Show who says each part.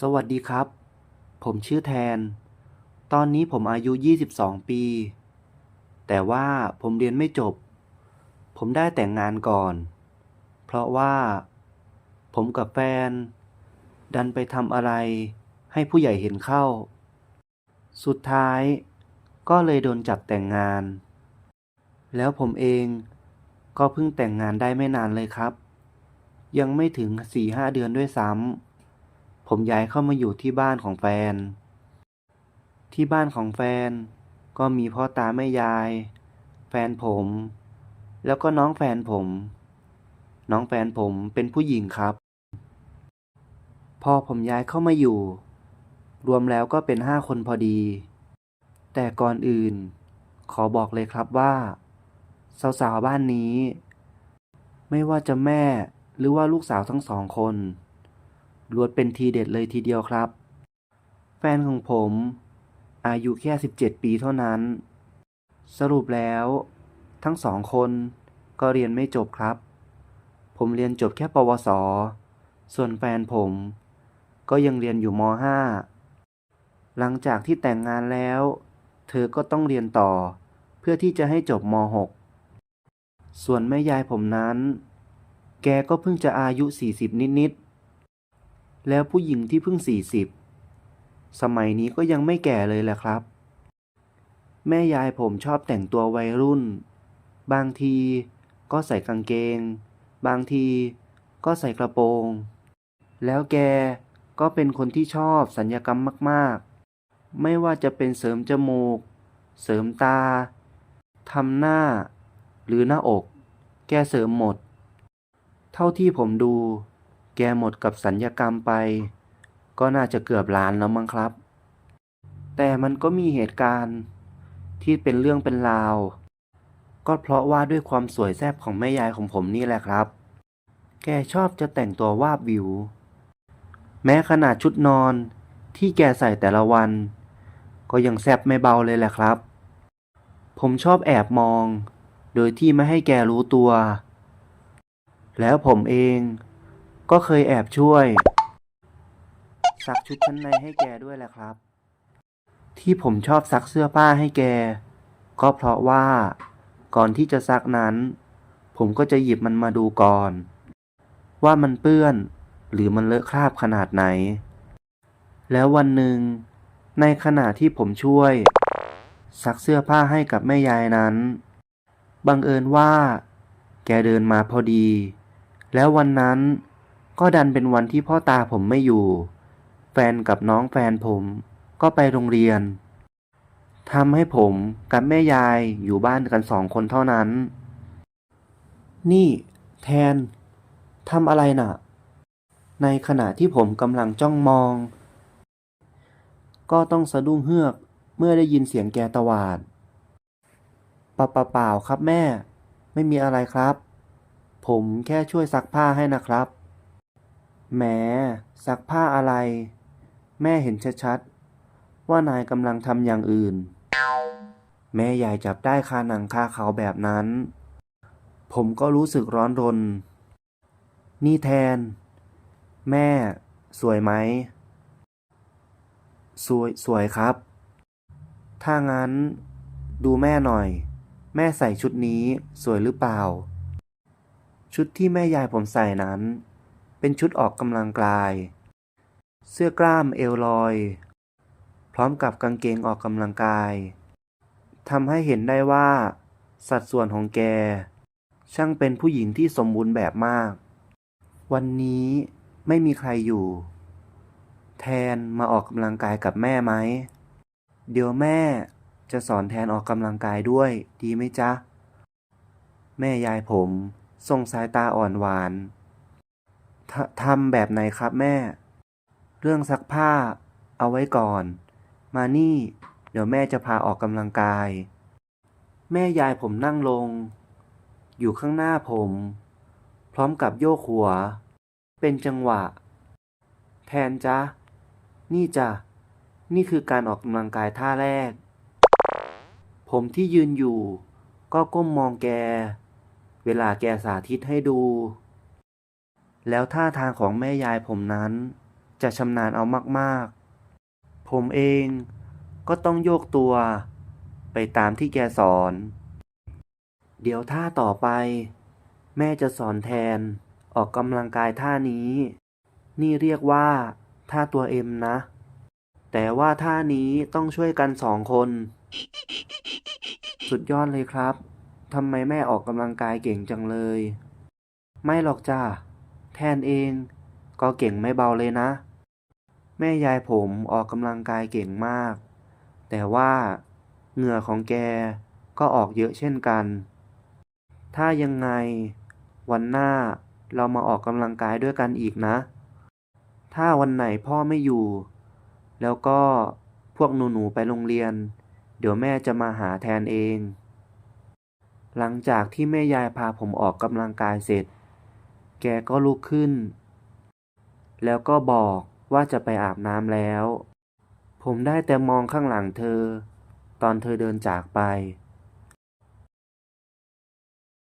Speaker 1: สวัสดีครับ ผมชื่อแทน ตอนนี้ผมอายุ 22 ปี แต่ว่าผมเรียนไม่จบ ผมได้แต่งงานก่อน เพราะว่า ผมกับแฟน ดันไปทำอะไรให้ผู้ใหญ่เห็นเข้า สุดท้ายก็เลยโดนจับแต่งงาน แล้วผมเองก็เพิ่งแต่งงานได้ไม่นานเลยครับ ยังไม่ถึง4-5เดือนด้วยซ้ำ ผมย้ายเข้ามาอยู่ที่บ้านของแฟน ที่บ้านของแฟน ก็มีพ่อตาแม่ยาย แฟนผม แล้วก็น้องแฟนผม น้องแฟนผมเป็นผู้หญิงครับ พอผมย้ายเข้ามาอยู่ รวมแล้วก็เป็นห้าคนพอดี แต่ก่อนอื่น ขอบอกเลยครับว่า สาวๆบ้านนี้ ไม่ว่าจะแม่หรือว่าลูกสาวทั้งสองคน ล้วนเป็นทีเด็ดเลยทีเดียวครับ แฟนของผม อายุแค่ 17 ปีเท่านั้น สรุปแล้ว ทั้งสองคนก็เรียนไม่จบครับ ผมเรียนจบแค่ปวส ส่วนแฟนผม ก็ยังเรียนอยู่ม .5 หลังจากที่แต่งงานแล้ว เธอก็ต้องเรียนต่อ เพื่อที่จะให้จบม .6 ส่วนแม่ยายผมนั้น แกก็เพิ่งจะอายุ 40 นิดๆ แล้วผู้หญิงที่เพิ่ง 40 สมัยนี้ก็ยังไม่แก่เลยแหละครับ แม่ยายผมชอบแต่งตัววัยรุ่น บางทีก็ใส่กางเกง บางทีก็ใส่กระโปรง แล้วแกก็เป็นคนที่ชอบสัญญกรรมมาก ๆ ไม่ว่าจะเป็นเสริมจมูก เสริมตา ทำหน้า หรือหน้าอก แกเสริมหมด เท่าที่ผมดู แกหมดกับสัญญกรรมไป ก็น่าจะเกือบล้านแล้วมั้งครับ แต่มันก็มีเหตุการณ์ที่เป็นเรื่องเป็นราว ก็เพราะว่าด้วยความสวยแซ่บของแม่ยายของผมนี่แหละครับ แกชอบจะแต่งตัววาบวิว แม้ขนาดชุดนอนที่แกใส่แต่ละวัน ก็ยังแซ่บไม่เบาเลยแหละครับ ผมชอบแอบมอง โดยที่ไม่ให้แกรู้ตัว แล้วผมเอง ก็เคยแอบช่วย ซักชุดชั้นในให้แกด้วยแหละครับ ที่ผมชอบซักเสื้อผ้าให้แก ก็เพราะว่า ก่อนที่จะซักนั้น ผมก็จะหยิบมันมาดูก่อน ว่ามันเปื้อน หรือมันเลอะคราบขนาดไหน แล้ววันหนึ่ง ในขณะที่ผมช่วย ซักเสื้อผ้าให้กับแม่ยายนั้น บังเอิญว่า แกเดินมาพอดี แล้ววันนั้น ก็ดันเป็นวันที่พ่อตาผมไม่อยู่ แฟนกับน้องแฟนผมก็ไปโรงเรียนทำให้ผมกับแม่ยายอยู่บ้านกันสองคนเท่านั้น นี่ แทนทำอะไรน่ะ ในขณะที่ผมกำลังจ้องมอง ก็ต้องสะดุ้งเฮือกเมื่อได้ยินเสียงแกตวาดปล่าเปล่าครับแม่ ไม่มีอะไรครับ ผมแค่ช่วยซักผ้าให้นะครับ แหมซักผ้าอะไร แม่เห็นชัดๆ ว่านายกำลังทำอย่างอื่น แม่ยายจับได้คาหนังคาเขาแบบนั้น ผมก็รู้สึกร้อนรน นี่แทน แม่ สวยไหม สวย สวยครับ ถ้างั้น ดูแม่หน่อย แม่ใส่ชุดนี้สวยหรือเปล่า ชุดที่แม่ยายผมใส่นั้น เป็นชุดออกกำลังกาย เสื้อกล้ามเอวลอย พร้อมกับกางเกงออกกำลังกายทำให้เห็นได้ว่า สัดส่วนของแก ช่างเป็นผู้หญิงที่สมบูรณ์แบบมาก วันนี้ไม่มีใครอยู่ แทนมาออกกำลังกายกับแม่ไหม เดี๋ยวแม่จะสอนแทนออกกำลังกายด้วย ดีไหมจ๊ะ แม่ยายผมส่งสายตาอ่อนหวาน ทำแบบไหนครับแม่ เรื่องซักผ้า เอาไว้ก่อน มานี่ เดี๋ยวแม่จะพาออกกำลังกาย แม่ยายผมนั่งลง อยู่ข้างหน้าผม พร้อมกับโยกหัว เป็นจังหวะ แทนจ๊ะนี่จ้ะนี่คือการออกกำลังกายท่าแรก ผมที่ยืนอยู่ ก็ก้มมองแก เวลาแกสาธิตให้ดู แล้วท่าทางของแม่ยายผมนั้น จะชำนาญเอามากๆ ผมเองก็ต้องโยกตัว ไปตามที่แกสอน เดี๋ยวท่าต่อไป แม่จะสอนแทนออกกำลังกายท่านี้ นี่เรียกว่า ท่าตัวเอ็มนะ แต่ว่าท่านี้ต้องช่วยกันสองคน สุดยอดเลยครับทำไมแม่ออกกำลังกายเก่งจังเลย ไม่หรอกจ้า แทนเอง ก็เก่งไม่เบาเลยนะ แม่ยายผมออกกำลังกายเก่งมาก แต่ว่าเหงื่อของแกก็ออกเยอะเช่นกัน ถ้ายังไงวันหน้าเรามาออกกำลังกายด้วยกันอีกนะ ถ้าวันไหนพ่อไม่อยู่ แล้วก็พวกหนูๆไปโรงเรียน เดี๋ยวแม่จะมาหาแทนเอง หลังจากที่แม่ยายพาผมออกกำลังกายเสร็จ แกก็ลุกขึ้น แล้วก็บอกว่าจะไปอาบน้ำแล้ว ผมได้แต่มองข้างหลังเธอ ตอนเธอเดินจากไป